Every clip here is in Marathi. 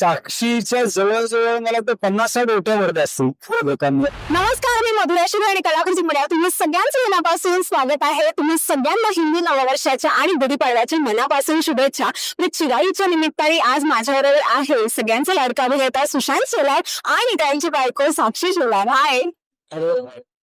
साक्षीच्या जवळजवळ मला तर पन्नास साठ ओट्यावर असतील लोकांना नमस्कार मी मधुरा शिवे आणि कलाकृती मीडिया तुम्ही सगळ्यांचं मनापासून स्वागत आहे. तुम्ही सगळ्यांना हिंदू नववर्षाच्या आणि गुढीपाडव्याच्या मनापासून शुभेच्छा. मी चिराईच्या निमित्ताने आज माझ्याबरोबर आहे सगळ्यांचा लाडका अभिनेता सुशांत सोलार आणि त्यांची बायको साक्षी सोलार. हाय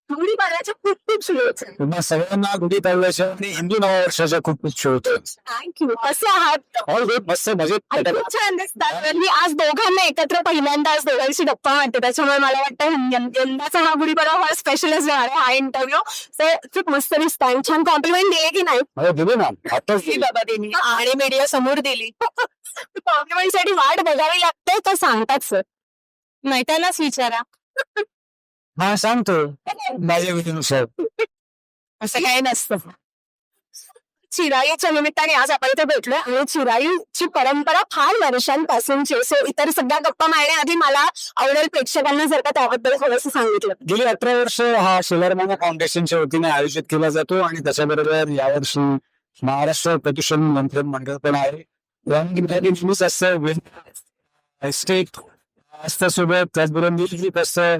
गुढीपाडव्याच्या खूप खूप शुभेच्छा तुम्हा सगळ्यांना गुढी पाडव्याच्या आणि हिंदू नववर्षाच्या खूप खूप शुभेच्छा थँक्यू कसे आहात. ऑल गुड मस्त मजेत. आणि खूप छान दिसतात. तर मी आज दोघांना एकत्र पहिल्यांदा आज दोघांशी गप्पा मारते. त्याच्यामुळे मला वाटतं यं- यंदाचा हा गुढीपाडवा हा स्पेशलच राहणार आहे. हा इंटरव्ह्यू तर खूप मस्त दिसतात आणि छान कॉम्प्लिमेंट दिले की नाही? मला दिली ना. आताच दिली बाबा दिली. आणि मीडिया समोर दिली. कॉम्प्लिमेंटसाठी वाट बघावी लागते तर सांगतात सर नाही त्यालाच विचारा. हा सांगतो माझ्या विधीनुसार असं काही नसतं चिराईच्या निमित्ताने आज आपण इथे भेटलोय आणि चिराईची परंपरा फार वर्षांपासूनची. सो इतर सगळ्या गप्पा मारण्याआधी मला आवडेल प्रेक्षकांना जर का त्याबद्दल थोडंसं सांगितलं गेली अठरा वर्ष हा शेलारमाना फाउंडेशनच्या वतीने आयोजित केला जातो आणि त्याच्याबरोबर यावर्षी महाराष्ट्र प्रदूषण नियंत्रण मंडळ पण आहे असतं सोबत त्याचबरोबर असतं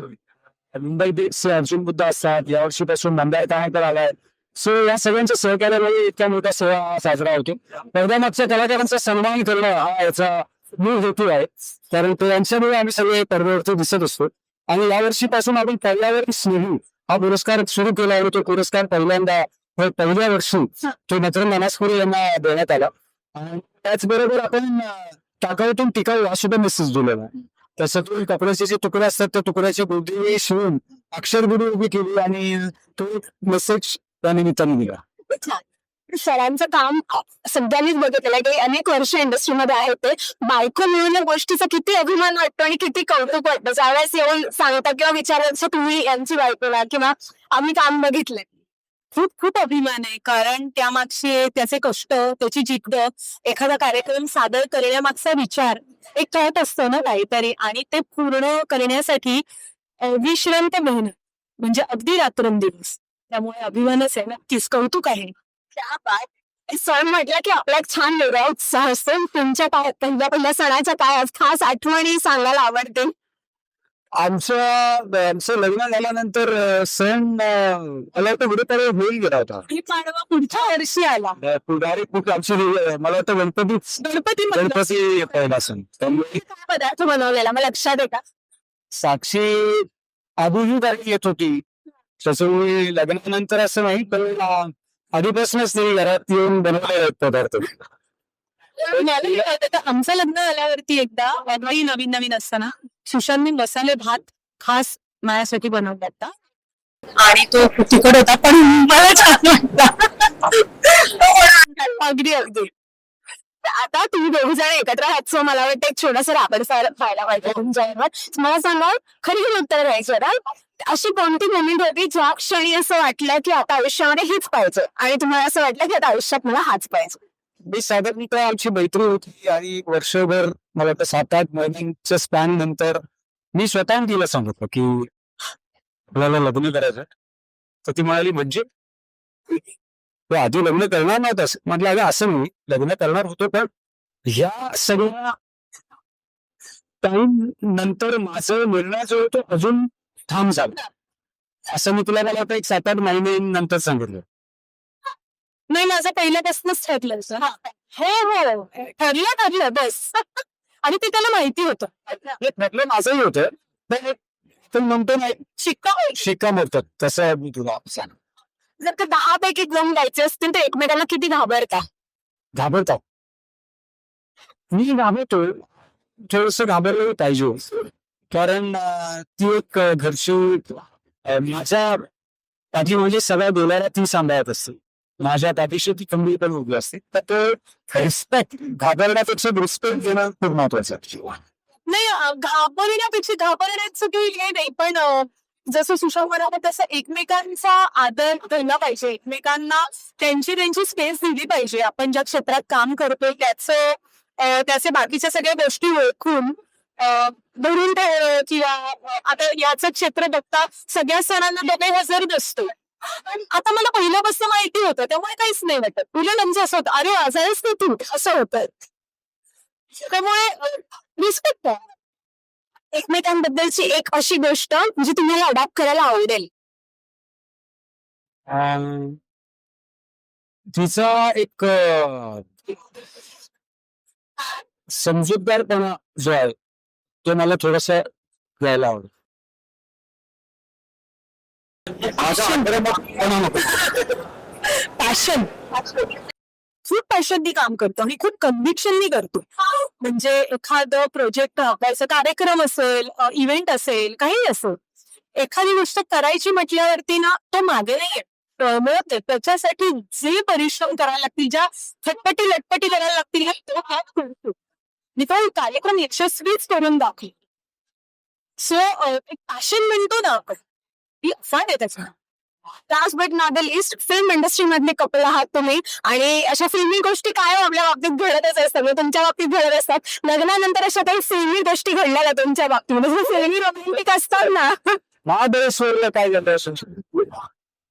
मुंबई अर्जुन बुद्ध असतात यावर्षीपासून मुंबई तर आलाय सो या सगळ्यांच्या सहकार्यामुळे इतक्या मोठा सोहळा हा साजरा होतो पहिल्या मागच्या कलाकारांचा सन्मान करणं हा याचा मूळ हेतू आहे कारण तो यांच्यामुळे आम्ही सगळे पर्ववरती दिसत असतो आणि यावर्षीपासून आपण पहिल्यावर स्नेही हा पुरस्कार सुरू केला आहे तो पुरस्कार पहिल्यांदा पहिल्या वर्षी तो नत्र मनासपुरे यांना देण्यात आला आणि त्याचबरोबर आपण टाकाऊतून टिकाऊ हा सुद्धा मेसेज दिलेला आहे त्याच्यातून कपड्याचे जे तुकडे असतात त्या तुकड्याच्या बुद्धी शिवून अक्षरगुरु उभी केली आणि तो मेसेज त्या निमित्ताने दिला. सरांचं काम सगळ्यांनीच बघितलेलं आहे की अनेक वर्ष इंडस्ट्रीमध्ये आहेत ते. बायको मिळून गोष्टीचा किती अभिमान वाटतो आणि किती कौतुक वाटतं. ज्यावेळेस येऊन सांगतात किंवा विचारायचं तुम्ही यांची बायकोला किंवा आम्ही काम बघितलंय. खूप खूप अभिमान आहे. कारण त्यामागचे त्याचे कष्ट त्याची जिद्द एखादा कार्यक्रम सादर करण्यामागचा विचार एक कळत असतो ना काहीतरी आणि ते पूर्ण करण्यासाठी विश्रांत मेहनत म्हणजे अगदी रात्रंदिवस त्यामुळे अभिमानच आहे नक्कीच कौतुक आहे. सण म्हटलं की आपला एक छान वेगळा उत्साह असतो. तुमच्या काय पहिल्या पहिल्या सणाच्या काय आज खास आठवणी सांगायला आवडतील. आमचं आमचं लग्न झाल्यानंतर सण मला वाटतं गुरुपर्व होईल गेला होता. पाडवा पुढच्या वर्षी आला. डायरेक्ट खूप आमची मला वाटतं गणपती म्हणलं. गणपती पहिला सण. त्यामुळे काय पदार्थ बनवलेला? मला लक्षात आहे का? साक्षी आधीही तारीख येत होती त्याच्यामुळे लग्नानंतर असं नाही पण आधीपासूनच तिने घरात येऊन बनवलेले आहेत पदार्थ. मला हे कळतं का आमचं लग्न झाल्यावरती एकदा अगदी नवीन नवीन असताना. सुशांतने मसाले भात खास माझ्यासाठी बनवला होता आणि तो तिखट होता पण मला छान वाटला. अगदी अगदी. आता तुम्ही दोघ जण एकत्र आहात सो मला वाटतं एक छोटासा राबर व्हायला पाहिजे तुमच्यावर मला सांगा खरी खरी उत्तर द्यायची आता अशी कोणती मोमेंट होती ज्या क्षणी असं वाटलं की आता आयुष्यामध्ये हीच पाहिजे? आणि तुम्हाला असं वाटलं की आता आयुष्यात मला हाच पाहिजे? मी साधारणतः आमची मैत्री होती आणि एक वर्षभर मला वाटतं सात आठ महिन्यांच्या स्पॅन नंतर मी स्वतः तिला सांगितलं की आपल्याला लग्न करायचं तर ती म्हणाली म्हणजे? तू आधी लग्न करणार नव्हतास म्हटलं अगं असं मी लग्न करणार होतो पण या सगळ्या टाइम नंतर माझं निर्णय जो होतो अजून थांब झाला. असं मी तुला मला एक सात आठ महिने नंतर सांगितलं. नाही माझं पहिल्यापासूनच ठरलं हो हो. ठरलं ठरलं बस. आणि ते त्याला माहिती होतं. हे माझंही होतं. पण म्हणतो नाही शिक्का शिक्का मोडतात. तसं मी तुला सांग जर का दहा पैकी दोन द्यायचे असतील तर एकमेकांना किती घाबरता? घाबरतात मी घाबरतो थोडस घाबरलं पाहिजे कारण अं, ती एक घरची माझ्या पाठी म्हणजे सगळ्या बोलायला ती सांभाळत असते. माझ्या अतिशय ती कमी पण उभी असते. तर तो रिस्पेक्ट घाबरण्यापेक्षा रिस्पेक्ट देणं खूप महत्वाचं आहे. नाही घाबरण्यापेक्षा घाबरण्याचं काही हे नाही पण जसं सुशांत म्हणाला तसं एकमेकांचा आदर धरला पाहिजे. एकमेकांना त्यांची त्यांची स्पेस दिली पाहिजे. आपण ज्या क्षेत्रात काम करतोय त्याचं त्याचे बाकीच्या सगळ्या गोष्टी ओळखून धरून ठेवणं किंवा आता याचं क्षेत्र बघता सगळ्या सणांना डबे हजर नसतो. आता मला पहिल्यापासून माहिती होतं त्यामुळे काहीच नाही वाटत. तुला म्हणजे असं होतं अरे आजारच नाही तू. असं होतं. त्यामुळे रिस्पेक्ट एकमेकांबद्दलची एक अशी गोष्ट जी तुम्हाला अडॉप्ट करायला आवडेल. तिचा एक समजूतदारपणा जो आहे तो मला थोडासा घ्यायला आवडेल. नको. पॅशन खूप पॅशननी काम करतो आणि खूप कन्व्हिक्शननी करतो. म्हणजे एखादं प्रोजेक्ट राबवायचा कार्यक्रम असेल इव्हेंट असेल काही असेल एखादी गोष्ट करायची म्हटल्यावरती ना तो मागे नाही. त्याच्यासाठी जे परिश्रम करायला लागतील ज्या खटपटी लटपटी करायला लागतील तो हा करतो. मी तो कार्यक्रम यशस्वीच करून दाखव सो एक पॅशन म्हणतो ना आपण ती अफाट आहे त्याचा. Last but not the least film industry मधले कपल आहात तुम्ही. आणि अशा फिल्मी गोष्टी काय आपल्या बाबतीत घडतच असतात म्हणजे तुमच्या बाबतीत घडत असतात. लग्नानंतर अशा काही फिल्मी गोष्टी घडल्या का तुमच्या बाबतीमध्ये फिल्मी रोमॅन्टिक असतात ना. महाबळेश्वरला काय झालं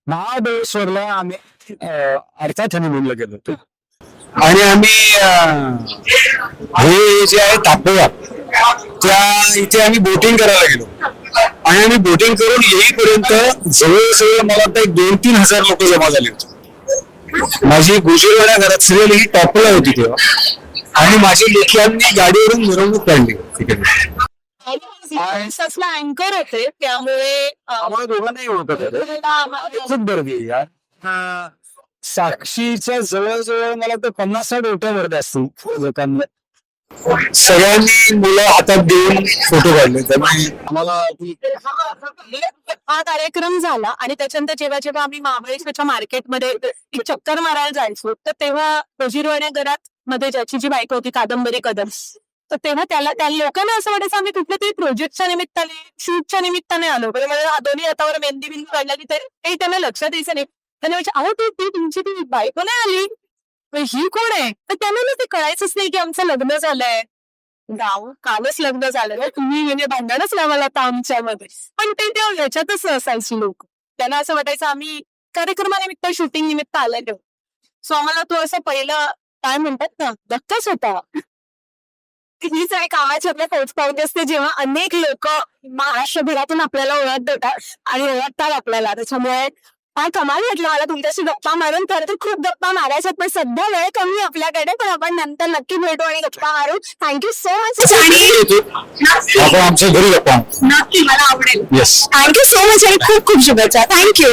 महाबळेश्वरला आम्ही अर्थात हनीमूनला गेलो होतो. आणि आम्ही हे जे आहे तापोळा त्या इथे आम्ही बोटिंग करायला गेलो. आणि आम्ही बोटिंग करून येईपर्यंत जवळजवळ मला वाटतं एक दोन तीन हजार लोक जमा झाले होते. माझी गुजरवाड्या घरात सिरियल ही टॉपला होती तेव्हा. आणि माझी लेखियांनी गाडीवरून मिरवणूक काढली. तिकडे अँकर होते त्यामुळे आम्हाला दोघांनाही होत. खूप गर्दी आहे यार. हा, साक्षीच्या जवळजवळ मला तर पन्नास साठ ओट्या वरती असतील लोकांना. सगळ्यांनी मुलं हातात देऊन फोटो काढले. त्यामुळे आम्हाला हा कार्यक्रम झाला आणि त्याच्यानंतर जेव्हा जेव्हा आम्ही महाबळेश्वरच्या मार्केटमध्ये चक्कर मारायला जायचो तर तेव्हा रोजीरवाण्या घरात मध्ये ज्याची जी बायको होती कादंबरी कदम तर तेव्हा त्याला त्या लोकांना असं वाटायचं आम्ही कुठल्या तरी प्रोजेक्टच्या निमित्ताने शूटच्या निमित्ताने आलो. म्हणजे मला दोन्ही हातावर मेहंदी बिंदी काढला की ते काही त्यांना लक्षात यायचं नाही. त्यांना म्हणजे अहो ती ती तुमची ती बायको नाही आली? ही कोण आहे? तर त्यांना ना ते कळायचंच नाही की आमचं लग्न झालंय. गाव कालच लग्न झालं ना तुम्ही म्हणजे भांडणच लावायला आता आमच्यामध्ये. पण ते तेव्हा ह्याच्यातच असायची लोक. त्यांना असं वाटायचं आम्ही कार्यक्रमानिमित्त शूटिंग निमित्त आलेलो सो आम्हाला तो असं पहिलं काय म्हणतात ना धक्काच होता. हीच एक आवाज आपल्या पोच असते जेव्हा अनेक लोक महाराष्ट्रभरातून आपल्याला ओळखतात आणि ओळखतात आपल्याला. त्याच्यामुळे फार कमाल वाटलं मला तुमच्याशी गप्पा मारून. खरं तर खूप गप्पा मारायच्यात पण सध्या वेळ कमी आहे आपल्याकडे पण आपण नंतर नक्की भेटू आणि गप्पा मारू. थँक्यू सो मच आपण आमच्या घरी गप्पा नक्की मला आवडेल. येस थँक्यू सो मच आणि खूप खूप शुभेच्छा. थँक्यू